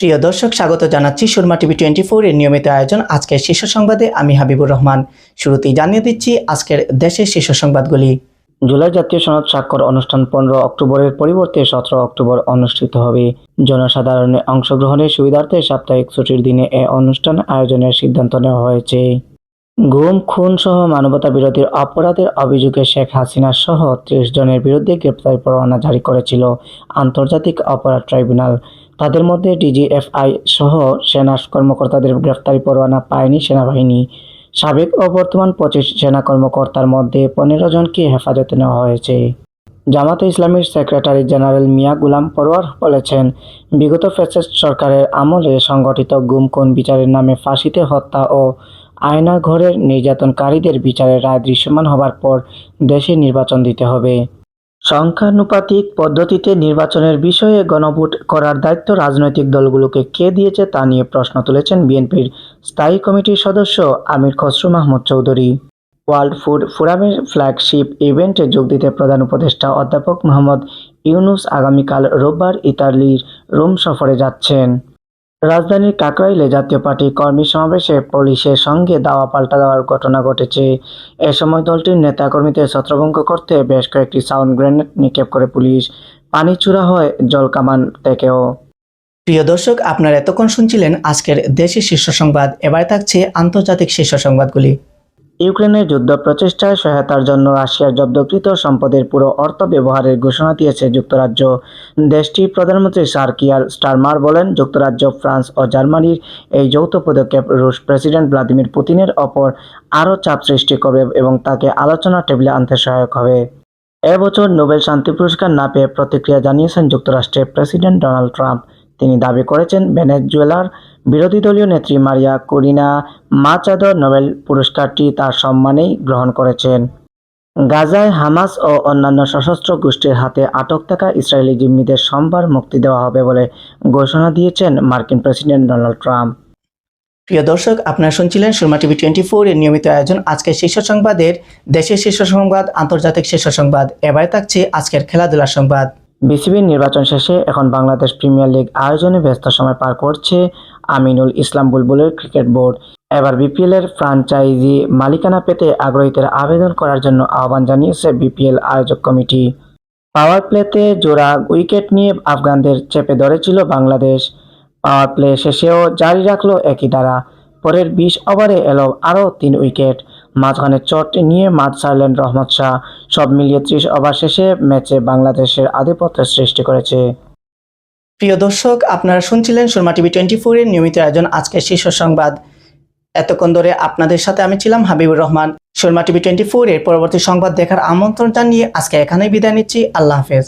প্রিয় দর্শক, স্বাগত জানাচ্ছি সুরমা টিভি টোয়েন্টি ফোর এর নিয়মিত আয়োজন আজকের শীর্ষ সংবাদে। আমি হাবিবুর রহমান। শুরুতেই জানিয়ে দিচ্ছি আজকের দেশের শীর্ষ সংবাদগুলি। জুলাই জাতীয় সনদ স্বাক্ষর অনুষ্ঠান পনেরো অক্টোবরের পরিবর্তে সতেরো অক্টোবর অনুষ্ঠিত হবে। জনসাধারণের অংশগ্রহণের সুবিধার্থে সাপ্তাহিক ছুটির দিনে এ অনুষ্ঠান আয়োজনের সিদ্ধান্ত নেওয়া হয়েছে। গুম খুন সহ মানবতা বিরোধী অপরাধের অভিযোগে শেখ হাসিনা সহ ত্রিশ জনের বিরুদ্ধে গ্রেপ্তারি পরোয়ানা জারি করেছিল আন্তর্জাতিক অপরাধ ট্রাইব্যুনাল। তাদের মধ্যে ডিজিএফআই সহ সেনা কর্মকর্তাদের গ্রেফতারি পরোয়ানা পায়নি সেনাবাহিনী। সাবেক ও বর্তমান পঁচিশ সেনা কর্মকর্তার মধ্যে পনেরো জনকে হেফাজতে নেওয়া হয়েছে। জামাতে ইসলামীর সেক্রেটারি জেনারেল মিয়া গুলাম পরোয়ার বলেছেন, বিগত ফ্যাসিস্ট সরকারের আমলে সংগঠিত গুম খুন বিচারের নামে ফাঁসিতে হত্যা ও আয়না ঘরের নির্যাতনকারীদের বিচারের রায় দৃশ্যমান হবার পর দেশে নির্বাচন দিতে হবে। সংখ্যানুপাতিক পদ্ধতিতে নির্বাচনের বিষয়ে গণভোট করার দায়িত্ব রাজনৈতিক দলগুলোকে কে দিয়েছে তা নিয়ে প্রশ্ন তুলেছেন বিএনপির স্থায়ী কমিটির সদস্য আমির খসরু মাহমুদ চৌধুরী। ওয়ার্ল্ড ফুড ফোরামের ফ্ল্যাগশিপ ইভেন্টে যোগ দিতে প্রধান উপদেষ্টা অধ্যাপক মোহাম্মদ ইউনুস আগামীকাল রোববার ইতালির রোম সফরে যাচ্ছেন। রাজধানীর কাকরাইলে জাতীয় পার্টি কর্মী সমাবেশে পুলিশের সঙ্গে দাওয়া পাল্টা দেওয়ার ঘটনা ঘটেছে। এ সময় দলটির নেতাকর্মীদের ছত্রভঙ্গ করতে বেশ কয়েকটি সাউন্ড গ্রেনেড নিক্ষেপ করে পুলিশ। পানি চূড়া হয় জলকামান থেকেও। প্রিয় দর্শক, আপনারা এতক্ষণ শুনছিলেন আজকের দেশের শীর্ষ সংবাদ। এবার থাকছে আন্তর্জাতিক শীর্ষ সংবাদগুলি। ইউক্রেনের যুদ্ধ প্রচেষ্টায় সহায়তার জন্য রাশিয়ার জব্দকৃত সম্পদের পুরো অর্থ ব্যবহারের ঘোষণা দিয়েছে যুক্তরাজ্য। দেশটির প্রধানমন্ত্রী সার্কিয়ার স্টারমার বলেন, যুক্তরাজ্য, ফ্রান্স ও জার্মানির এই যৌথ পদক্ষেপ রুশ প্রেসিডেন্ট ভ্লাদিমির পুতিনের ওপর আরও চাপ সৃষ্টি করবে এবং তাকে আলোচনা টেবিলে আনতে সহায়ক হবে। এবছর নোবেল শান্তি পুরস্কার না পেয়ে প্রতিক্রিয়া জানিয়েছেন যুক্তরাষ্ট্রের প্রেসিডেন্ট ডোনাল্ড ট্রাম্প। তিনি দাবি করেছেন ভেনেজুয়েলার বিরোধী দলীয় নেত্রী মারিয়া কুরিনা মাচাদো নোবেল পুরস্কারটি তার সম্মানেই গ্রহণ করেছেন। গাজায় হামাস ও অন্যান্য সশস্ত্র গোষ্ঠীর হাতে আটক থাকা ইসরায়েলি জিম্মিদের সোমবার মুক্তি দেওয়া হবে বলে ঘোষণা দিয়েছেন মার্কিন প্রেসিডেন্ট ডোনাল্ড ট্রাম্প। প্রিয় দর্শক, আপনারা শুনছিলেন সুরমা টিভি টোয়েন্টি ফোর এর নিয়মিত আয়োজন। আজকের শীর্ষ সংবাদের দেশের শীর্ষ সংবাদ, আন্তর্জাতিক শীর্ষ সংবাদ। এবারে থাকছে আজকের খেলাধুলার সংবাদ। বিসিবির নির্বাচন শেষে এখন বাংলাদেশ প্রিমিয়ার লিগ আয়োজনে ব্যস্ত সময় পার করছে আমিনুল ইসলাম বুলবুলের ক্রিকেট বোর্ড। এবার বিপিএল এর ফ্রাঞ্চাইজি মালিকানা পেতে আগ্রহীদের আবেদন করার জন্য আহ্বান জানিয়েছে বিপিএল আয়োজক কমিটি। পাওয়ার প্লেতে জোড়া উইকেট নিয়ে আফগানদের চেপে ধরেছিল বাংলাদেশ। পাওয়ার প্লে শেষেও জারি রাখল একই ধারা। পরের বিশ ওভারে এলো আরও তিন উইকেট। মাঝখানে চট নিয়ে মাঠ ছাড়লেন রহমত শাহ। সব মিলিয়ে ত্রিশ ওভার শেষে ম্যাচে বাংলাদেশের আধিপত্যের সৃষ্টি করেছে। প্রিয় দর্শক, আপনারা শুনছিলেন সুরমা টিভি টোয়েন্টি ফোরের নিয়মিত আয়োজন আজকের শীর্ষ সংবাদ। এতক্ষণ ধরে আপনাদের সাথে আমি ছিলাম Habibur Rahman. Surma TV twenty four এর পরবর্তী সংবাদ দেখার আমন্ত্রণ জানিয়ে আজকে এখানেই বিদায় নিচ্ছি। আল্লাহ হাফেজ।